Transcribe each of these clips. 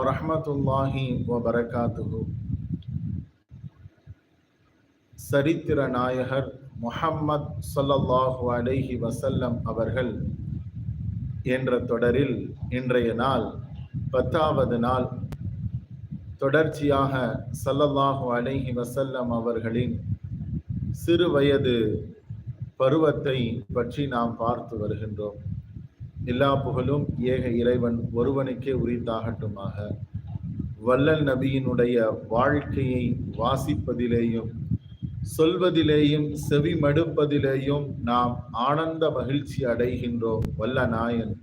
வரமத்துல்லாஹி வபரகாத்துஹு. சரித்திர நாயகர் முஹம்மத் ஸல்லல்லாஹு அலைஹி வசல்லம் அவர்கள் என்ற தொடரில் இன்றைய நாள் பத்தாவது நாள். தொடர்ச்சியாக சல்லல்லாஹு அலைஹி வசல்லம் அவர்களின் சிறு வயது பருவத்தை பற்றி நாம் பார்த்து வருகின்றோம். எல்லா புகழும் ஏக இறைவன் ஒருவனுக்கே உரித்தாகட்டுமாக. வல்லல் நபியினுடைய வாழ்க்கையை வாசிப்பதிலேயும் சொல்வதிலேயும் செவி மடுப்பதிலேயும் நாம் ஆனந்த மகிழ்ச்சி அடைகின்றோம் வல்ல நாயன்.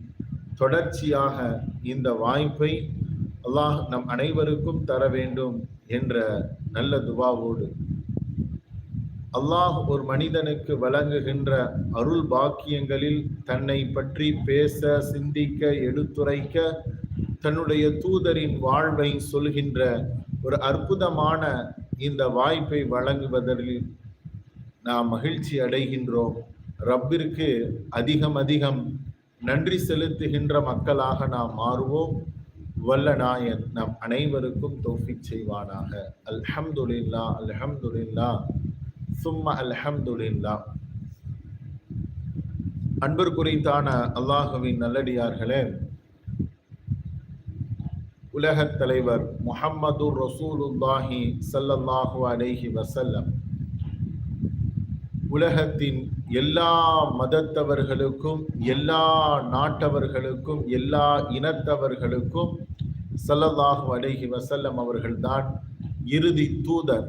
தொடர்ச்சியாக இந்த வாய்ப்பை அல்லாஹ் நம் அனைவருக்கும் தர வேண்டும் என்ற நல்ல துவாவோடு. அல்லாஹ் ஒரு மனிதனுக்கு வழங்குகின்ற அருள் பாக்கியங்களில் தன்னை பற்றி பேச சிந்திக்க எடுத்துரைக்க தன்னுடைய தூதரின் வாழ்வை சொல்கின்ற ஒரு அற்புதமான இந்த வாய்ப்பை வழங்குவதில் நாம் மகிழ்ச்சி அடைகின்றோம். ரப்பிற்கு அதிகம் அதிகம் நன்றி செலுத்துகின்ற மக்களாக நாம் மாறுவோம். வல்ல நாயன் நம் அனைவருக்கும் தோஃபிக் செய்வானாக. அல்ஹம்துலில்லா அல்ஹம்துலில்லா சும்மா அல்ஹம்துலில்லா. அன்பர் குறித்தான அல்லாஹுவின் நல்லடியார்களே உலகத் தலைவர் முஹம்மது ரசூலுல்லாஹி சல்லல்லாஹு அலைஹி வசல்லம் உலகத்தின் எல்லா மதத்தவர்களுக்கும் எல்லா நாட்டவர்களுக்கும் எல்லா இனத்தவர்களுக்கும் சல்லல்லாஹு அலைஹி வசல்லம் அவர்கள்தான் இறுதி தூதர்.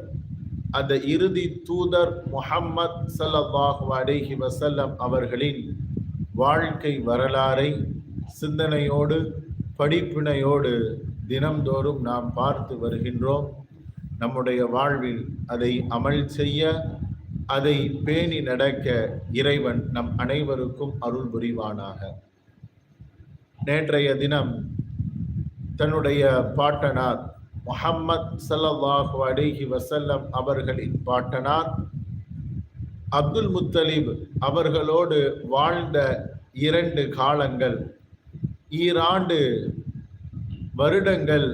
அந்த இறுதி தூதர் முஹம்மத் சல்லாஹு அலைஹி வசல்லம் அவர்களின் வாழ்க்கை வரலாறை சிந்தனையோடு படிப்பினையோடு தினம்தோறும் நாம் பார்த்து வருகின்றோம். நம்முடைய வாழ்வில் அதை அமல் செய்ய அதை பேணி நடக்க இறைவன் நம் அனைவருக்கும் அருள் புரிவானாக. நேற்றைய தினம் தன்னுடைய பாட்டனார் முஹம்மத் சல்லாஹு அலைஹி வசல்லம் அவர்களின் பாட்டனார். அப்துல் முத்தலீப் அவர்களோடு வாழ்ந்த இரண்டு காலங்கள் ஈராண்டு வருடங்கள்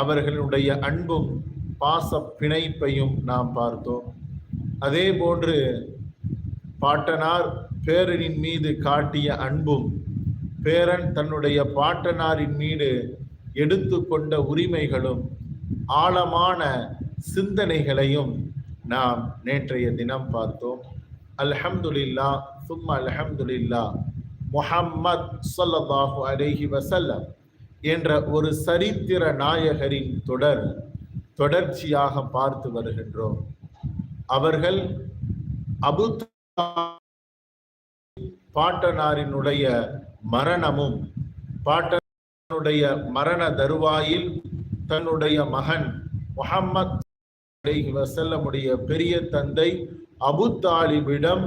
அவர்களுடைய அன்பும் பாச பிணைப்பையும் நாம் பார்த்தோம். அதே போன்று பாட்டனார் பேரனின் மீது காட்டிய அன்பும் பேரன் தன்னுடைய பாட்டனாரின் மீது எடுத்துக்கொண்ட உரிமைகளும் ஆழமான சிந்தனைகளையும் நாம் நேற்றைய தினம் பார்த்தோம். அல்ஹம்துலில்லா சும்மா அல்ஹம்துலில்லா முஹம்மத் சொல்லல்லாஹு அலேஹி வசல்லம் என்ற ஒரு சரித்திர நாயகரின் தொடர் தொடர்ச்சியாக பார்த்து வருகின்றோம். அவர்கள் அபு பாட்டனாரினுடைய மரணமும் பாட்ட தன்னுடைய மரண தருவாயில் தன்னுடைய மகன் முகம்மத் வசல்லமுடைய பெரிய தந்தை அபு தாலிபிடம்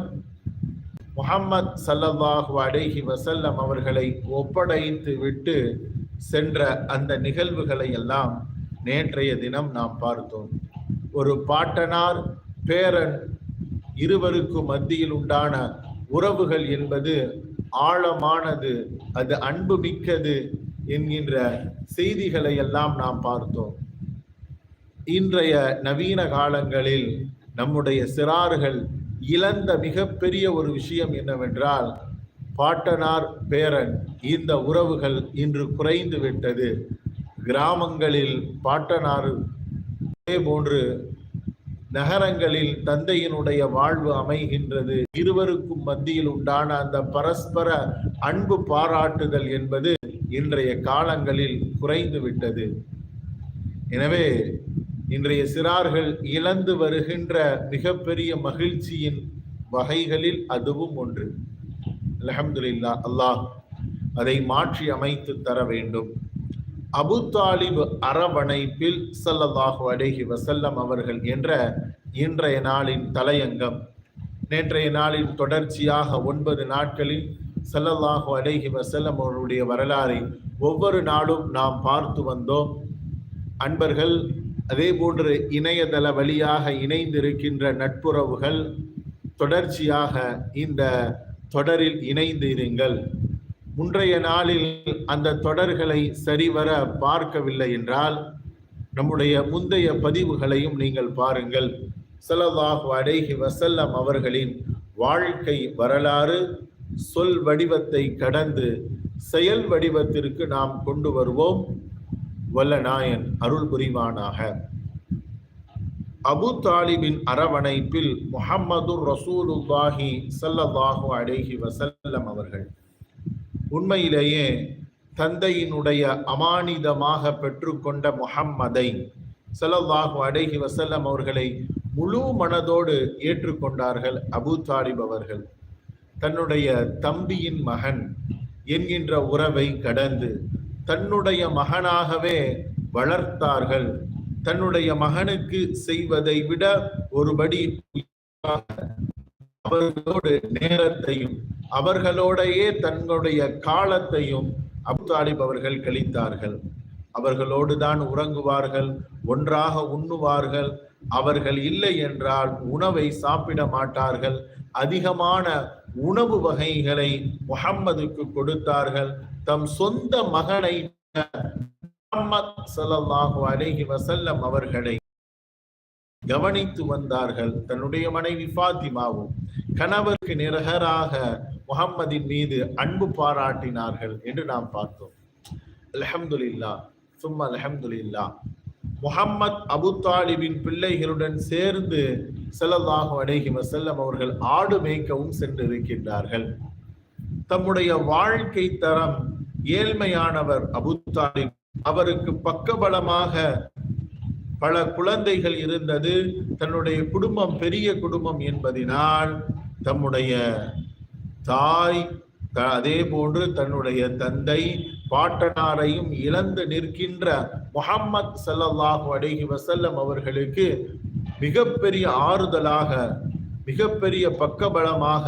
முகம்மத் சல்லல்லாஹு அடைஹி வசல்லம் அவர்களை ஒப்படைத்து விட்டு சென்ற அந்த நிகழ்வுகளை எல்லாம் நேற்றைய தினம் நாம் பார்த்தோம். ஒரு பாட்டனார் பேரன் இருவருக்கு மத்தியில் உண்டான உறவுகள் என்பது ஆழமானது அது அன்பு மிக்கது என்கின்ற செய்திகளை எல்லாம் நாம் பார்த்தோம். இன்றைய நவீன காலங்களில் நம்முடைய சிறார்கள் இழந்த மிகப்பெரிய ஒரு விஷயம் என்னவென்றால் பாட்டனார் பேரன் இந்த உறவுகள் இன்று குறைந்து விட்டது. கிராமங்களில் பாட்டனார் அதே போன்று நகரங்களில் தந்தையினுடைய வாழ்வு அமைகின்றது. இருவருக்கும் மத்தியில் உண்டான அந்த பரஸ்பர அன்பு பாராட்டுதல் என்பது இன்றைய காலங்களில் குறைந்து விட்டது. எனவே இன்றைய சிறார்கள் இழந்து வருகின்ற மிகப்பெரிய மகிழ்ச்சியின் வகைகளில் அதுவும் ஒன்று. அலமதுல்லா அல்லாஹ் அதை மாற்றி அமைத்து தர வேண்டும். அபு தாலிப் அரவணைப்பில் சல்லல்லாஹு அலேஹி வசல்லம் அவர்கள் என்ற இன்றைய நாளின் தலையங்கம். நேற்றைய நாளின் தொடர்ச்சியாக ஒன்பது நாட்களில் சல்லல்லாஹு அலேஹி வசல்லம் அவர்களுடைய வரலாறை ஒவ்வொரு நாளும் நாம் பார்த்து வந்தோம். அன்பர்கள் அதே போன்று இணையதள வழியாக இணைந்திருக்கின்ற நட்புறவுகள் தொடர்ச்சியாக இந்த தொடரில் இணைந்து இருங்கள். முன்றைய நாளில் அந்த தொடர்களை சரிவர பார்க்கவில்லை என்றால் நம்முடைய முந்தைய பதிவுகளையும் நீங்கள் பாருங்கள். செலவாகு அடைகி வசல்லம் அவர்களின் வாழ்க்கை வரலாறு சொல் வடிவத்தை கடந்து செயல் வடிவத்திற்கு நாம் கொண்டு வருவோம். வல்ல நாயன் அருள் புரிவானாக. அபு தாலிபின் அரவணைப்பில் முஹம்மது ரசூலுல்லாஹி சல்லல்லாஹு அலைஹி வசல்லம் அவர்கள் உண்மையிலேயே தந்தையினுடைய அமானிதமாக பெற்றுக்கொண்ட முஹம்மதை சல்லல்லாஹு அலைஹி வசல்லம் அவர்களை முழு மனதோடு ஏற்றுக்கொண்டார்கள் அபு தாலிப் அவர்கள். தன்னுடைய தம்பியின் மகன் என்கின்ற உறவை கடந்து தன்னுடைய மகனாகவே வளர்த்தார்கள். தன்னுடைய மகனுக்கு செய்வதை விட ஒருபடி அவர்களோடு நேரத்தையும் அவர்களோடையே தன்னுடைய காலத்தையும் அப்தாலிப் அவர்கள் கழித்தார்கள். அவர்களோடு தான் உறங்குவார்கள் ஒன்றாக உண்ணுவார்கள். அவர்கள் இல்லை என்றால் உணவை சாப்பிட மாட்டார்கள். அதிகமான உணவு வகைகளை முகம்மதுக்கு கொடுத்தார்கள். தம் சொந்த மகனை முஹம்மத் ஸல்லல்லாஹு அவர்களை கவனித்து வந்தார்கள். தன்னுடைய மனைவி ஃபாத்திமாவும் கணவருக்கு நிரகராக முகம்மதின் மீது அன்பு பாராட்டினார்கள் என்று நாம் பார்த்தோம். அலமதுல்லா சும்மா அலமதுல்லா முகம்மத் அபு தாலிபின் பிள்ளைகளுடன் சேர்ந்து செல்லதாக அடைகி வசல்லம் அவர்கள் ஆடு மேய்க்கவும் சென்றிருக்கின்றார்கள். தம்முடைய வாழ்க்கை தரம் ஏழ்மையானவர் அபு தாலிப். அவருக்கு பக்கபலமாக பல குழந்தைகள் இருந்தது. தன்னுடைய குடும்பம் பெரிய குடும்பம் என்பதினால் தம்முடைய தாய் அதே போன்று தன்னுடைய தந்தை பாட்டனாரையும் இழந்து நிற்கின்ற முகம்மத் சல்லாஹூ அலைஹி வசல்லம் அவர்களுக்கு மிகப்பெரிய ஆறுதலாக மிகப்பெரிய பக்கபலமாக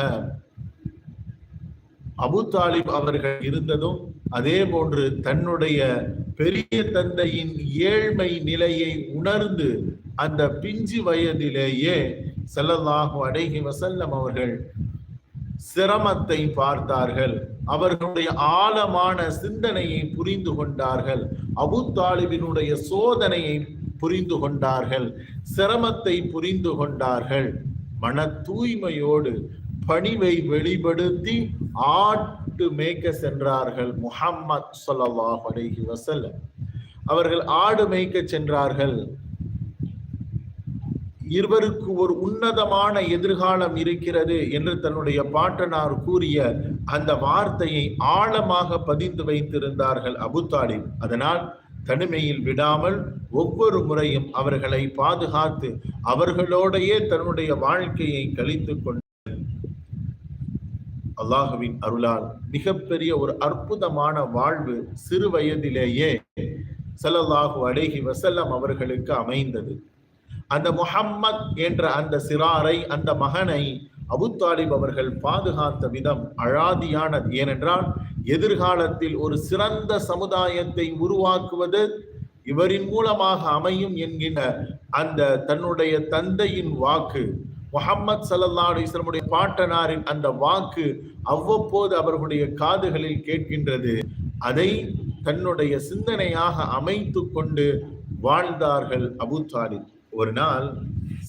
அபு தாலிப் அவர்கள் இருந்ததும் அதே போன்று தன்னுடைய பெரிய தந்தையின் ஏழ்மை நிலையை உணர்ந்து அந்த பிஞ்சு வயதிலேயே ஸல்லல்லாஹு அடைகி வசல்லம் அவர்கள் சிரமத்தை பார்த்தார்கள். அவர்களுடைய ஆழமான சிந்தனையை புரிந்து கொண்டார்கள். அபு தாலிபினுடைய சோதனையை புரிந்து கொண்டார்கள். சிரமத்தை புரிந்து கொண்டார்கள். மன தூய்மையோடு பணிவை வெளிப்படுத்தி ஆட்டு மேய்க்க சென்றார்கள் முஹம்மத் சொல்லாஹ் அலஹி வஸல்லம். அவர்கள் ஆடு மேய்க்க சென்றார்கள். இருவருக்கு ஒரு உன்னதமான எதிர்காலம் இருக்கிறது என்று தன்னுடைய பாட்டனார் கூறிய அந்த வார்த்தையை ஆழமாக பதிந்து வைத்திருந்தார்கள் அபுத்தாலிப் அதனால் தனிமையில் விடாமல் ஒவ்வொரு முறையும் அவர்களை பாதுகாத்து அவர்களோடையே தன்னுடைய வாழ்க்கையை கழித்துக் கொண்டு அல்லாஹுவின் அருளால் மிகப்பெரிய ஒரு அற்புதமான வாழ்வு சிறு வயதிலேயே சல்லல்லாஹு அடைகி வசல்லம் அவர்களுக்கு அமைந்தது. அந்த முஹம்மத் என்ற அந்த சிறாரை அந்த மகனை அபுத்தாலிப் அவர்கள் பாதுகாத்த விதம் அழாதியானது. ஏனென்றால் எதிர்காலத்தில் ஒரு சிறந்த சமுதாயத்தை உருவாக்குவது இவரின் மூலமாக அமையும் என்கிற அந்த தன்னுடைய தந்தையின் வாக்கு முஹம்மத் ஸல்லல்லாஹு பாட்டனாரின் அந்த வாக்கு அவ்வப்போது அவர்களுடைய காதுகளில் கேட்கின்றது. அதை தன்னுடைய சிந்தனையாக அமைத்து கொண்டு வாழ்ந்தார்கள் அபு தாலிப். ஒரு நாள்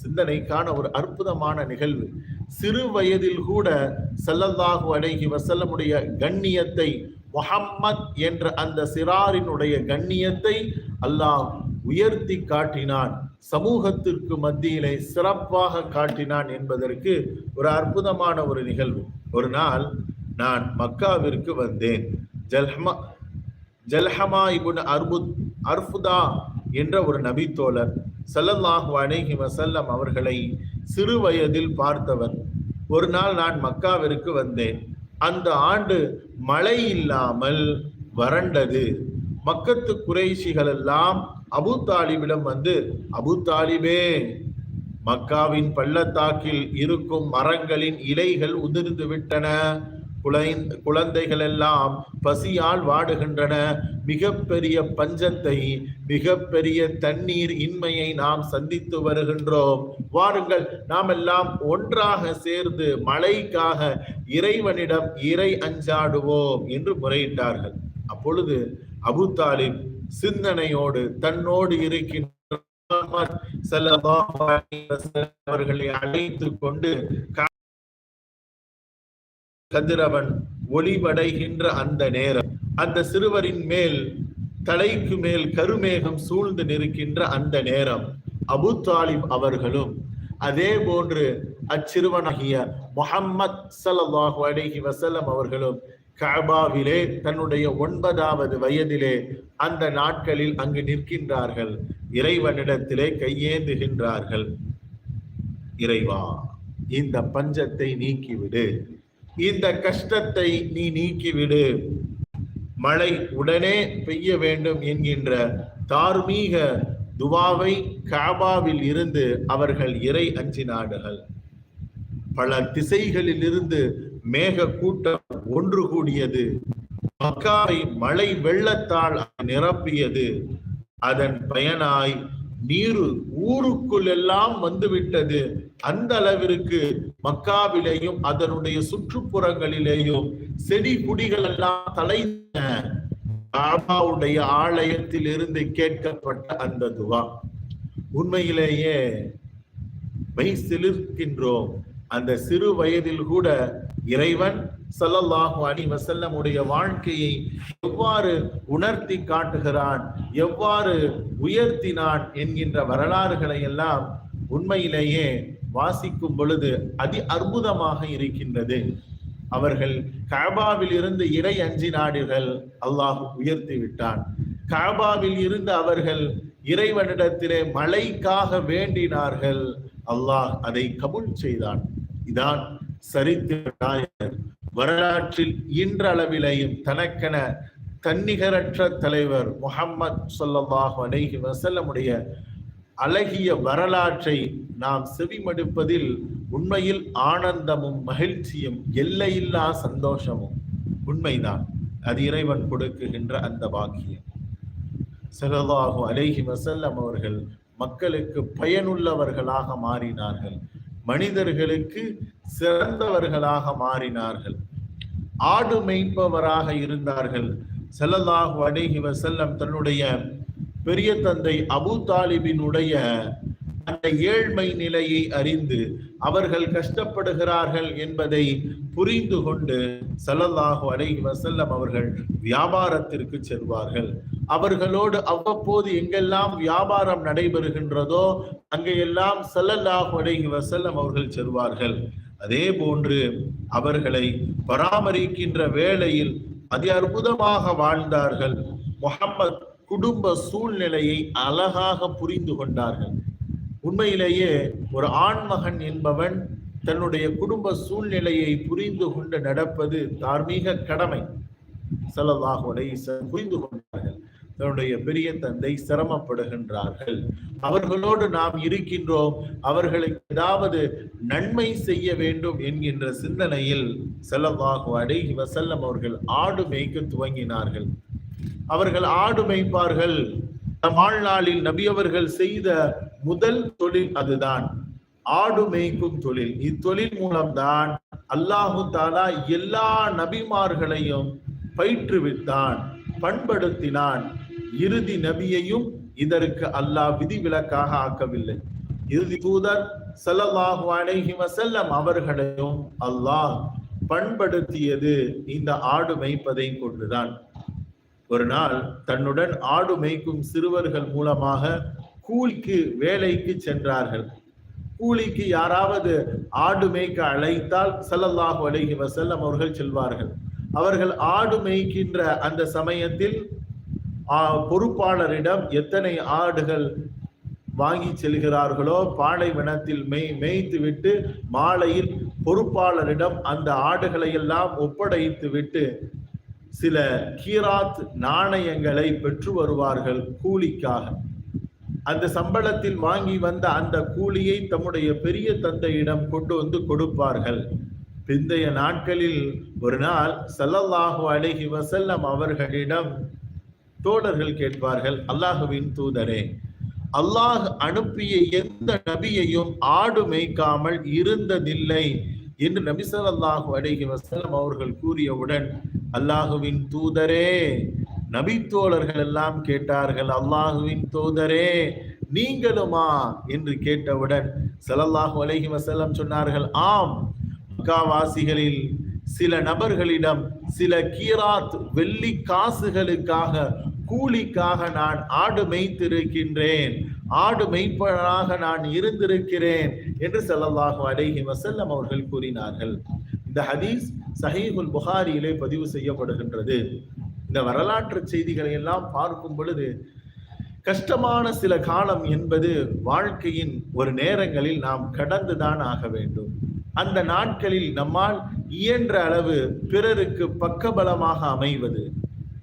சிந்தனைக்கான ஒரு அற்புதமான நிகழ்வு. சிறு வயதில் கூட ஸல்லல்லாஹு அலைஹி வசல்லமுடைய கண்ணியத்தை முஹம்மத் என்ற அந்த சிறாரினுடைய கண்ணியத்தை அல்லாஹ் உயர்த்தி காட்டினான். சமூகத்திற்கு மத்தியிலே சிறப்பாக காட்டினான் என்பதற்கு ஒரு அற்புதமான ஒரு நிகழ்வு. ஒரு நாள் நான் மக்காவிற்கு வந்தேன். ஜல்ஹமா ஜல்ஹமா இபுன் அர்புத் அர்ஃபுதா என்ற ஒரு நபித்தோழர் சல்லல்லாஹு அலைஹி வசல்லம் அவர்களை சிறு வயதில் பார்த்தவர். ஒரு நாள் நான் மக்காவிற்கு வந்தேன். அந்த ஆண்டு மழை இல்லாமல் வறண்டது. மக்கத்து குறைசிகள் எல்லாம் அபு தாலிபிடம் வந்து அபு தாலிபே மக்காவின் பள்ளத்தாக்கில் இருக்கும் மரங்களின் இலைகள் உதிர்ந்து விட்டன. குழை குழந்தைகள் எல்லாம் பசியால் வாடுகின்றன. மிகப்பெரிய பஞ்சத்தை மிகப்பெரிய தண்ணீர் இன்மையை நாம் சந்தித்து வருகின்றோம். வாருங்கள் நாம் எல்லாம் ஒன்றாக சேர்ந்து மழைக்காக இறைவனிடம் இறை அஞ்சாடுவோம் என்று முறையிட்டார்கள். அப்பொழுது அபு தாலிப் சிந்தனையோடு தன்னோடு இருக்கின்ற அவர்களை அழைத்து கொண்டு கதிரவன் ஒளிவடைகின்ற அந்த நேரம். அந்த சிறுவரின் மேல் தலைக்கு மேல் கருமேகம் சூழ்ந்து நிற்கின்ற அந்த நேரம். அபு தாலிப் அவர்களும் அதே போன்று அச்சிறுவனாகிய முகம்மத் சல்லாஹு அலஹி வசலம் அவர்களும் கபாவிலே தன்னுடைய ஒன்பதாவது வயதிலே அந்த நாட்களில் அங்கு நிற்கின்றார்கள். இறைவனிடத்திலே கையேந்துகின்றார்கள். இறைவா இந்த பஞ்சத்தை நீக்கிவிடு. இந்த கஷ்டத்தை நீ நீக்கிவிடு. மழை உடனே பெய்ய வேண்டும் என்கின்ற தார்மீக துவாவை காபாவில் இருந்து அவர்கள் இறை அஞ்சினாடுகள் பல திசைகளில் இருந்து மேக கூட்டம் ஒன்று கூடியது. மக்காவை மழை வெள்ளத்தால் நிரப்பியது. அதன் பயனாய் நீரு ஊருக்குள் எல்லாம் வந்துவிட்டது. அந்த அளவிற்கு மக்காவிலேயும் அதனுடைய சுற்றுப்புறங்களிலேயும் செடி குடிகள் எல்லாம் தலை காபாவுடைய ஆலயத்தில் இருந்து கேட்கப்பட்ட அந்த துவா. உண்மையிலேயே மெய் சிலிர்க்கின்றோம் அந்த சிறு வயதில் கூட இறைவன் சல்லல்லாஹு அலி வசல்லமுடைய வாழ்க்கையை எவ்வாறு உணர்த்தி காட்டுகிறான் எவ்வாறு உயர்த்தினான் என்கின்ற வரலாறுகளை எல்லாம் உண்மையிலேயே வாசிக்கும் பொழுது அதி அற்புதமாக இருக்கின்றது. அவர்கள் காபாவில் இருந்து இறை அஞ்சி நாடுகள் அல்லாஹ் உயர்த்தி விட்டான். காபாவில் இருந்து அவர்கள் இறைவனிடத்திலே மழைக்காக வேண்டினார்கள். அல்லாஹ் அதை கபுல் செய்தான். இதான் சரித்திர வரலாற்றில் இன்றளவிலையும் தனக்கென தன்னிகரற்ற தலைவர் முகம்மது சொல்லல்லாஹு அலைஹி வசல்லமுடைய அழகிய வரலாற்றை நாம் செவிமடுப்பதில் உண்மையில் ஆனந்தமும் மகிழ்ச்சியும் எல்லையில்லா சந்தோஷமும் உண்மைதான். அது இறைவன் கொடுக்குகின்ற அந்த பாக்கியம். செலவாகும் அலைஹி வசல்லம் அவர்கள் மக்களுக்கு பயனுள்ளவர்களாக மாறினார்கள். மனிதர்களுக்கு சிறந்தவர்களாக மாறினார்கள். ஆடு மெய்ப்பவராக இருந்தார்கள். செல்லல்லாஹு அடைகி வசல்லம் தன்னுடைய பெரிய தந்தை அபு தாலிபினுடைய அந்த ஏழ்மை நிலையை அறிந்து அவர்கள் கஷ்டப்படுகிறார்கள் என்பதை புரிந்து கொண்டு சல்லல்லாஹு அலைஹி வசல்லம் அவர்கள் வியாபாரத்திற்கு செல்வார்கள். அவர்களோடு அவ்வப்போது எங்கெல்லாம் வியாபாரம் நடைபெறுகின்றதோ அங்கெல்லாம் செல்லல்லாஹ் அலைஹி வசல்லம் அவர்கள் செல்வார்கள். அதே போன்று அவர்களை பராமரிக்கின்ற வேளையில் அதி அற்புதமாக வாழ்ந்தார்கள். முகம்மது குடும்ப சூழ்நிலையை அழகாக புரிந்து கொண்டார்கள். உண்மையிலேயே ஒரு ஆண்மகன் என்பவன் தன்னுடைய குடும்ப சூழ்நிலையை புரிந்து கொண்டு நடப்பது தார்மீக கடமை. செலவாக புரிந்து கொண்டு தன்னுடைய பெரிய தந்தை சிரமப்படுகின்றார்கள். அவர்களோடு நாம் இருக்கின்றோம். அவர்களுக்கு ஏதாவது நன்மை செய்ய வேண்டும் என்கின்ற சிந்தனையில் செலவாக அடைகி வசல்லம் அவர்கள் ஆடு மேய்க்க துவங்கினார்கள். அவர்கள் ஆடு மேய்ப்பார்கள். வாழ்நாளில் நபி அவர்கள் செய்த முதல் தொழில் அதுதான். ஆடு மேய்க்கும் தொழில். இத்தொழில் மூலம்தான் அல்லாஹு தாலா எல்லா நபிமார்களையும் பயிற்றுவித்தான் பண்படுத்தினான். இறுதி நபியையும் இதற்கு அல்லாஹ் விதிவிலக்காக ஆக்கவில்லை. இறுதி தூதர் சல்லல்லாஹு அலைஹி வசல்லம் அவர்களையும் அல்லாஹ் பண்படுத்தியது இந்த ஆடு மேய்ப்பதை கொண்டுதான். ஒரு நாள் தன்னுடன் ஆடு மேய்க்கும் சிறுவர்கள் மூலமாக கூலிக்கு வேலைக்கு சென்றார்கள். கூலிக்கு யாராவது ஆடு மேய்க்க அழைத்தால் சல்லல்லாஹு அலைஹி வசல்லம் அவர்கள் செல்வார்கள். அவர்கள் ஆடு மேய்க்கின்ற அந்த சமயத்தில் பொறுப்பாளரிடம் எத்தனை ஆடுகள் வாங்கி செல்கிறார்களோ பாலைவனத்தில் மெய் மேய்த்து விட்டு மாலையில் பொறுப்பாளரிடம் அந்த ஆடுகளை எல்லாம் ஒப்படைத்து விட்டு சில கீராத் நாணயங்களை பெற்று வருவார்கள் கூலிக்காக. அந்த சம்பளத்தில் வாங்கி வந்த அந்த கூலியை தம்முடைய பெரிய தந்தையிடம் கொண்டு வந்து கொடுப்பார்கள். பிந்தைய நாட்களில் ஒரு நாள் ஸல்லல்லாஹு அலைஹி வசல்லம் அவர்களிடம் தோழர்கள் கேட்பார்கள் அல்லாஹுவின் தூதரே அல்லாஹ் அனுப்பிய எந்த நபியையும் ஆடு மேய்க்காமல் இருந்ததில்லை என்று நபி ஸல்லல்லாஹு அலைஹி அவர்கள் கூறியவுடன் அல்லாஹுவின் தூதரே நபி தோழர்கள் எல்லாம் கேட்டார்கள் அல்லாஹுவின் தூதரே நீங்களுமா? என்று கேட்டவுடன் சலல்லாஹு அலஹி வஸல்லம் சொன்னார்கள் ஆம் மக்காவாசிகளில் சில நபர்களிடம் சில கீராத் வெள்ளி காசுகளுக்காக கூலிக்காக நான் ஆடு மேய்த்திருக்கின்றேன். ஆடு மெய்ப்பனாக நான் இருந்திருக்கிறேன் என்று செல்லல்லாஹு அலைஹி வசல்லம் அவர்கள் கூறினார்கள். இந்த ஹதீஸ் சஹீஹுல் புகாரியிலே பதிவு செய்யப்படுகின்றது. இந்த வரலாற்று செய்திகளை எல்லாம் பார்க்கும் பொழுது கஷ்டமான சில காலம் என்பது வாழ்க்கையின் ஒரு நேரங்களில் நாம் கடந்துதான் ஆக வேண்டும். அந்த நாட்களில் நம்மால் இயன்ற அளவு பிறருக்கு பக்கபலமாக அமைவது.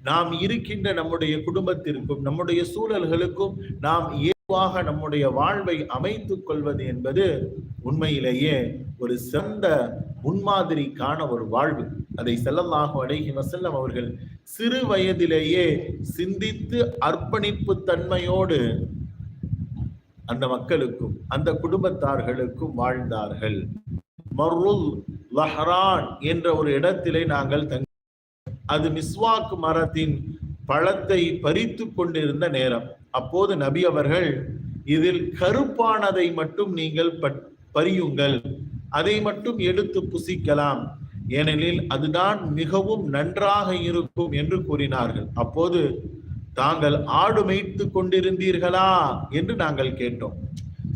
நாம் இருக்கின்ற நம்முடைய குடும்பத்திற்கும் நம்முடைய சூழல்களுக்கும் நாம் ஏதுவாக நம்முடைய வாழ்வை அமைத்துக் கொள்வது என்பது உண்மையிலேயே ஒரு சிறந்த முன்மாதிரிக்கான ஒரு வாழ்வு. அதை செல்லமாக அலைஹி வசல்லம் அவர்கள் சிறு வயதிலேயே சிந்தித்து அர்ப்பணிப்பு தன்மையோடு அந்த மக்களுக்கும் அந்த குடும்பத்தார்களுக்கும் வாழ்ந்தார்கள். மருள் லஹ்ரான் என்ற ஒரு இடத்திலே நாங்கள் தங்க அது மிஸ்வாக் மரத்தின் பழத்தை பறித்து கொண்டிருந்த நேரம். அப்போது நபி அவர்கள் இதில் கருப்பானதை மட்டும் நீங்கள் பட்- பறியுங்கள். அதை மட்டும் எடுத்து புசிக்கலாம். ஏனெனில் அதுதான் மிகவும் நன்றாக இருக்கும் என்று கூறினார்கள். அப்போது தாங்கள் ஆடு மேய்த்து கொண்டிருந்தீர்களா? என்று நாங்கள் கேட்டோம்.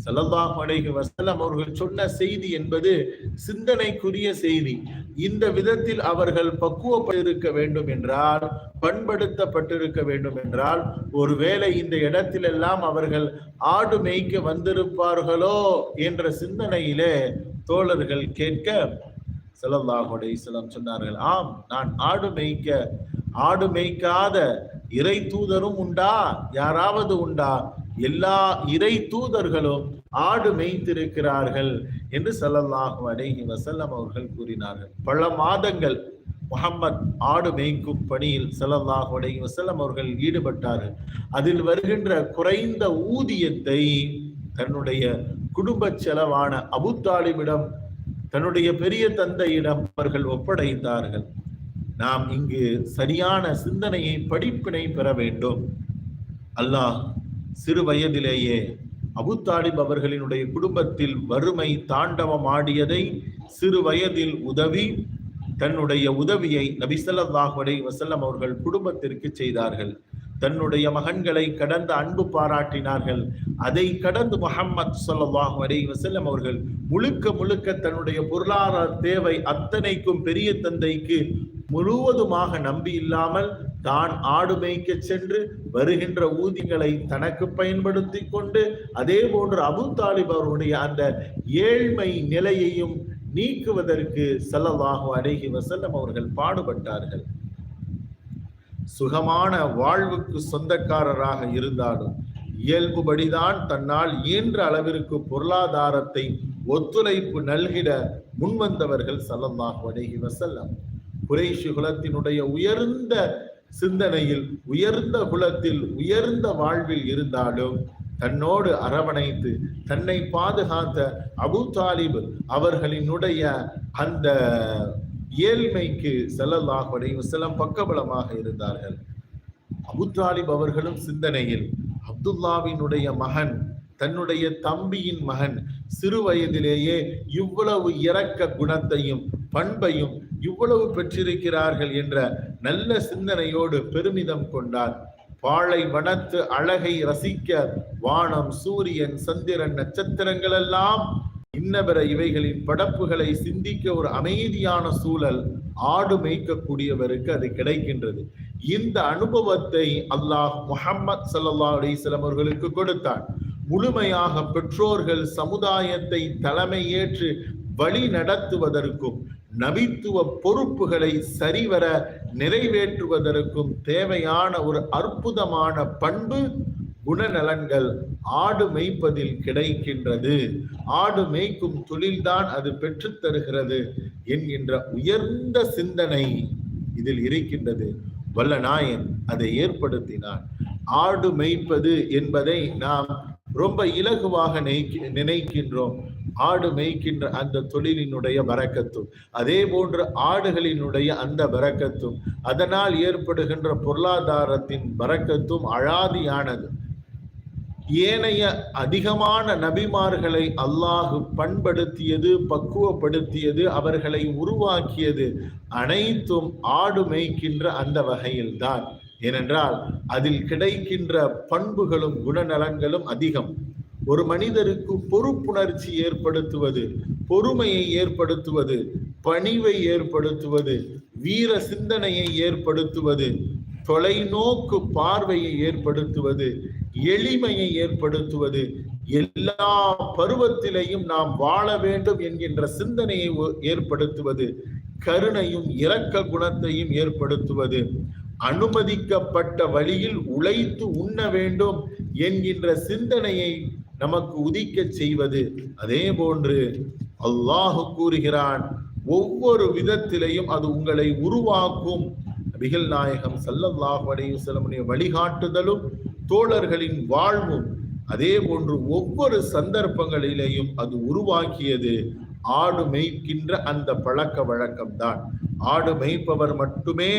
ஸல்லல்லாஹு அலைஹி வஸல்லம் அவர்கள் சொன்ன செய்தி என்பது சிந்தனைக்குரிய செய்தி. இந்த விதத்தில் அவர்கள் பக்குவப்பட்டிருக்க வேண்டும் என்றால் பண்படுத்தப்பட்டிருக்க வேண்டும் என்றால் ஒருவேளை இந்த இடத்திலெல்லாம் அவர்கள் ஆடு மேய்க்க வந்திருப்பார்களோ என்ற சிந்தனையிலே தோழர்கள் கேட்க ஸல்லல்லாஹு அலைஹி சொன்னார்கள் ஆம் நான் ஆடு மேய்க்க ஆடு மேய்க்காத இறை தூதரும் உண்டா? யாராவது உண்டா? எல்லா இறை தூதர்களும் ஆடு மேய்த்திருக்கிறார்கள் என்று ஸல்லல்லாஹு அலைஹி வசல்லம் அவர்கள் கூறினார்கள். பல மாதங்கள் முகம்மத் ஆடு மேய்க்கும் பணியில் ஸல்லல்லாஹு அலைஹி வசல்லம் அவர்கள் ஈடுபட்டார்கள். அதில் வருகின்ற குறைந்த ஊதியத்தை தன்னுடைய குடும்ப செலவான அபுத்தாலிமிடம் தன்னுடைய பெரிய தந்தையிடம் அவர்கள் ஒப்படைத்தார்கள். நாம் இங்கு சரியான சிந்தனையை படிப்பினை பெற வேண்டும். அல்லாஹ் சிறு வயதிலேயே அபுத்தாலிப் அவர்களினுடைய குடும்பத்தில் வறுமை தாண்டவம் ஆடியதை சிறு வயதில் உதவி தன்னுடைய உதவியை நபி ஸல்லல்லாஹு அலைஹி அவர்கள் குடும்பத்திற்கு செய்தார்கள். தன்னுடைய மகன்களை கடந்த அன்பு பாராட்டினார்கள். அதை கடந்து முகம்மது ஸல்லல்லாஹு அலை வசல்லம் அவர்கள் முழுக்க முழுக்க தன்னுடைய பொருளாதார தேவை அத்தனைக்கும் பெரிய தந்தைக்கு முழுவதுமாக நம்பி இல்லாமல் தான் ஆடு மேய்க்க சென்று வருகின்ற ஊதிகளை தனக்கு பயன்படுத்தி கொண்டு அதே போன்று அபு தாலிப் அவருடைய அந்த ஏழ்மை நிலையையும் நீக்குவதற்கு ஸல்லல்லாஹு அலைஹி வசல்லம் அவர்கள் பாடுபட்டார்கள். சுகமான வாழ்வுக்கு சொந்தக்காரராக இருந்தாலும் இயல்புபடிதான் தன்னால் இயன்ற அளவிற்கு பொருளாதாரத்தை ஒத்துழைப்பு நல்கிட முன்வந்தவர்கள் ஸல்லல்லாஹு அலைஹி வசல்லம் குறைஷி குலத்தினுடைய உயர்ந்த சிந்தனையில் உயர்ந்த குலத்தில் உயர்ந்த வாழ்வில் இருந்தாலும் தன்னோடு அரவணைத்து தன்னை பாதுகாத்த அபு தாலிப் அவர்களினுடைய அந்த ஏழ்மைக்கு ஸல்லல்லாஹு சிலம் பக்கபலமாக இருந்தார்கள். அபு தாலிப் அவர்களும் சிந்தனையில் அப்துல்லாவினுடைய மகன் தன்னுடைய தம்பியின் மகன் சிறு வயதிலேயே இவ்வளவு இரக்க குணத்தையும் பண்பையும் இவ்வளவு பெற்றிருக்கிறார்கள் என்ற நல்ல சிந்தனையோடு பெருமிதம் கொண்டார். பாழை வனத்து அழகை ரசிக்க வானம் சூரியன் சந்திரன் நட்சத்திரங்கள் எல்லாம் இன்னபிற இவைகளின் படப்புகளை சிந்திக்க ஒரு அமைதியான சூழல் ஆடு மேய்க்கக்கூடியவருக்கு அது கிடைக்கின்றது. இந்த அனுபவத்தை அல்லாஹ் முஹம்மத் சல்லா அலைஹி அவர்களுக்கு கொடுத்தார் முழுமையாக பெற்றோர்கள் சமுதாயத்தை தலைமை ஏற்று வழி நடத்துவதற்கும் நபித்துவ பொறுப்புகளை சரிவர நிறைவேற்றுவதற்கும் தேவையான ஒரு அற்புதமான பண்பு குணநலன்கள் ஆடு மேய்ப்பதில் கிடைக்கின்றது. ஆடு மேய்க்கும் தொழில்தான் அது பெற்றுத் தருகிறது என்கின்ற உயர்ந்த சிந்தனை இதில் இருக்கின்றது. வல்ல நாயன் அதை ஏற்படுத்தினான். ஆடு மேய்ப்பது என்பதை நாம் ரொம்ப இலகுவாக நினைக்கின்றோம். ஆடு மேய்க்கின்ற அந்த தொழிலினுடைய வரக்கத்தும் அதே போன்று ஆடுகளினுடைய அந்த வரக்கத்தும் அதனால் ஏற்படுகின்ற பொருளாதாரத்தின் வரக்கத்தும் அழாதியானது. ஏனைய அதிகமான நபிமார்களை அல்லாஹு பண்படுத்தியது பக்குவப்படுத்தியது அவர்களை உருவாக்கியது அனைத்தும் ஆடு மேய்க்கின்ற அந்த வகையில்தான். ஏனென்றால் அதில் கிடைக்கின்ற பண்புகளும் குணநலன்களும் அதிகம். ஒரு மனிதருக்கு பொறுப்புணர்ச்சி ஏற்படுத்துவது பொறுமையை ஏற்படுத்துவது பணிவை ஏற்படுத்துவது வீர சிந்தனையை ஏற்படுத்துவது தொலைநோக்கு பார்வையை ஏற்படுத்துவது எளிமையை ஏற்படுத்துவது எல்லா பருவத்திலையும் நாம் வாழ வேண்டும் என்கின்ற சிந்தனையை ஏற்படுத்துவது கருணையும் இரக்க குணத்தையும் ஏற்படுத்துவது அனுமதிக்கப்பட்ட வழியில் உழைத்து உண்ண வேண்டும் என்கின்ற சிந்தனையை நமக்கு உதிக்க செய்வது. அதே போன்று அல்லாஹு கூறுகிறான் ஒவ்வொரு விதத்திலையும் அது உங்களை உருவாக்கும். நபிகள் நாயகம் சல்லல்லாஹ் அலையுசலமுடைய வழிகாட்டுதலும் தோழர்களின் வாழ்வும் அதே போன்று ஒவ்வொரு சந்தர்ப்பங்களிலேயும் அது உருவாக்கியது. ஆடு மேய்க்கின்ற அந்த பழக்க வழக்கம்தான். ஆடு மேய்ப்பவர் மட்டுமே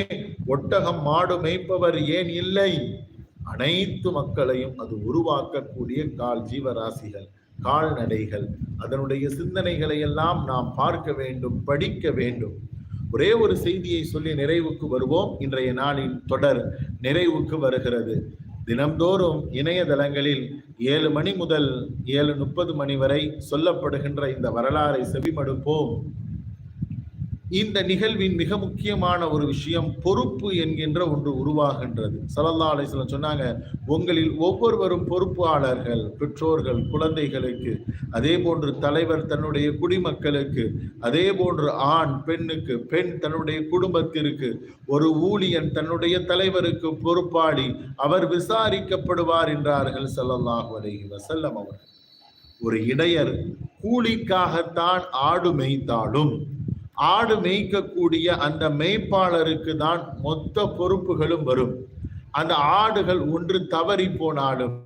ஒட்டகம் மாடு மேய்ப்பவர் ஏன் இல்லை? அனைத்து மக்களையும் அது உருவாக்கக்கூடிய கால் ஜீவராசிகள் கால்நடைகள் அதனுடைய சிந்தனைகளை எல்லாம் நாம் பார்க்க வேண்டும் படிக்க வேண்டும். ஒரே ஒரு செய்தியை சொல்லி நிறைவுக்கு வருவோம். இன்றைய நாளின் தொடர் நிறைவுக்கு வருகிறது. தினம்தோறும் இணையதளங்களில் ஏழு மணி முதல் ஏழு முப்பது மணி வரை சொல்லப்படுகின்ற இந்த வரலாறை செவிமடுப்போம். இந்த நிகழ்வின் மிக முக்கியமான ஒரு விஷயம் பொறுப்பு என்கின்ற ஒன்று உருவாகின்றது. சலல்லா அலிஸ்லாம் சொன்னாங்க உங்களில் ஒவ்வொருவரும் பொறுப்பாளர்கள் பெற்றோர்கள் குழந்தைகளுக்கு அதே போன்று தலைவர் தன்னுடைய குடிமக்களுக்கு அதே போன்று ஆண் பெண்ணுக்கு பெண் தன்னுடைய குடும்பத்திற்கு ஒரு ஊழியன் தன்னுடைய தலைவருக்கு பொறுப்பாளி அவர் விசாரிக்கப்படுவார் என்றார்கள் சல்லல்லாஹு அலைஹி வசல்லம் அவர்கள். ஒரு இடையர் கூலிக்காகத்தான் ஆடு மேய்த்தாலும் ஆடு மேய்க்கக்கூடிய அந்த மேய்ப்பாளருக்கு தான் மொத்த பொறுப்புகளும் வரும். அந்த ஆடுகள் ஒன்று தவறி போனாலும்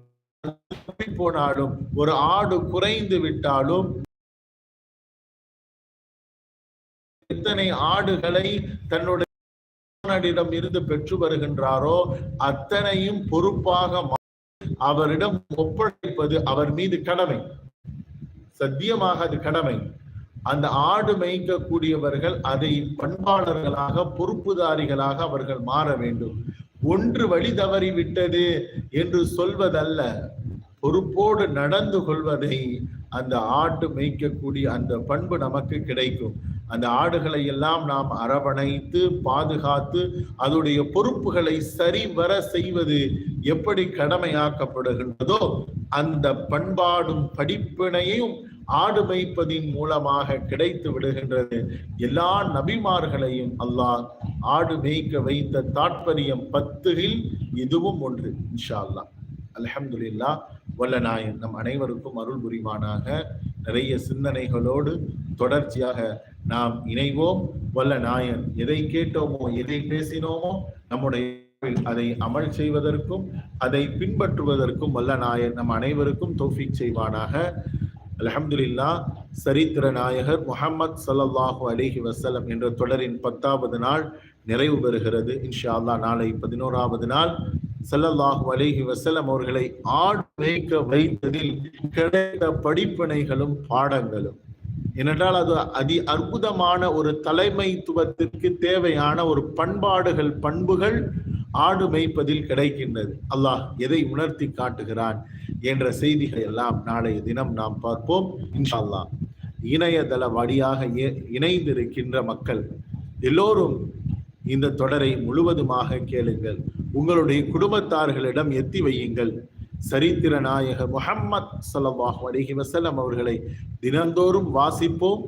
போனாலும் ஒரு ஆடு குறைந்து விட்டாலும் எத்தனை ஆடுகளை தன்னுடைய இருந்து பெற்று வருகின்றாரோ அத்தனையும் பொறுப்பாக அவரிடம் ஒப்படைப்பது அவர் மீது கடமை. சத்தியமாக அது கடமை. அந்த ஆடு மேய்க்கக்கூடியவர்கள் அதை பண்பாளர்களாக பொறுப்புதாரிகளாக அவர்கள் மாற வேண்டும். ஒன்று வழி தவறிவிட்டது என்று சொல்வதல்ல. பொறுப்போடு நடந்து கொள்வதை அந்த ஆட்டு மேய்க்கக்கூடிய அந்த பண்பு நமக்கு கிடைக்கும். அந்த ஆடுகளை எல்லாம் நாம் அரவணைத்து பாதுகாத்து அதோடைய பொறுப்புகளை சரிவர செய்வது எப்படி கடமையாக்கப்படுகின்றதோ அந்த பண்பாடும் படிப்பினையும் ஆடு மேய்ப்பதின் மூலமாக கிடைத்து விடுகின்றது. எல்லா நபிமார்களையும் அல்லாஹ் ஆடு மேய்க்க வைத்த தாற்பயம் பத்துகில் இதுவும் ஒன்று இன்ஷா அல்லா அலமதுல்லா வல்ல நாயன் நம் அனைவருக்கும் அருள் புரிவானாக. நிறைய சிந்தனைகளோடு தொடர்ச்சியாக நாம் இணைவோம். வல்ல நாயன் எதை கேட்டோமோ எதை பேசினோமோ நம்முடைய அதை அமல் செய்வதற்கும் அதை பின்பற்றுவதற்கும் வல்ல நாயன் நம் அனைவருக்கும் தோஃபிக் செய்வானாக. அலமதுல்லா சரித்திர நாயகர் முகமது சல்லாஹு அலிஹி வசலம் என்ற தொடரின் பத்தாவது நாள் நிறைவு பெறுகிறது. இன்ஷா அல்லா நாளை பதினோராவது நாள். சல்லல்லாஹு அலிஹி வசலம் அவர்களை ஆடு மேய்க்க வைத்ததில் கிடைத்த படிப்பினைகளும் பாடங்களும். ஏனென்றால் அது அதி அற்புதமான ஒரு தலைமைத்துவத்திற்கு தேவையான ஒரு பண்பாடுகள் பண்புகள் ஆடு மேய்ப்பதில் கிடைக்கின்றது. அல்லாஹ் எதை உணர்த்தி காட்டுகிறான்? என்ற செய்திகள் எல்லாம் நாளைய தினம் நாம் பார்ப்போம். இன்ஷால்லா இணையதள வழியாக இணைந்திருக்கின்ற மக்கள் எல்லோரும் இந்த தொடரை முழுவதுமாக கேளுங்கள். உங்களுடைய குடும்பத்தார்களிடம் எத்தி வையுங்கள். சரித்திர நாயக முகம்மது சல்லாஹ் அலிஹி வசலம் அவர்களை தினந்தோறும் வாசிப்போம்.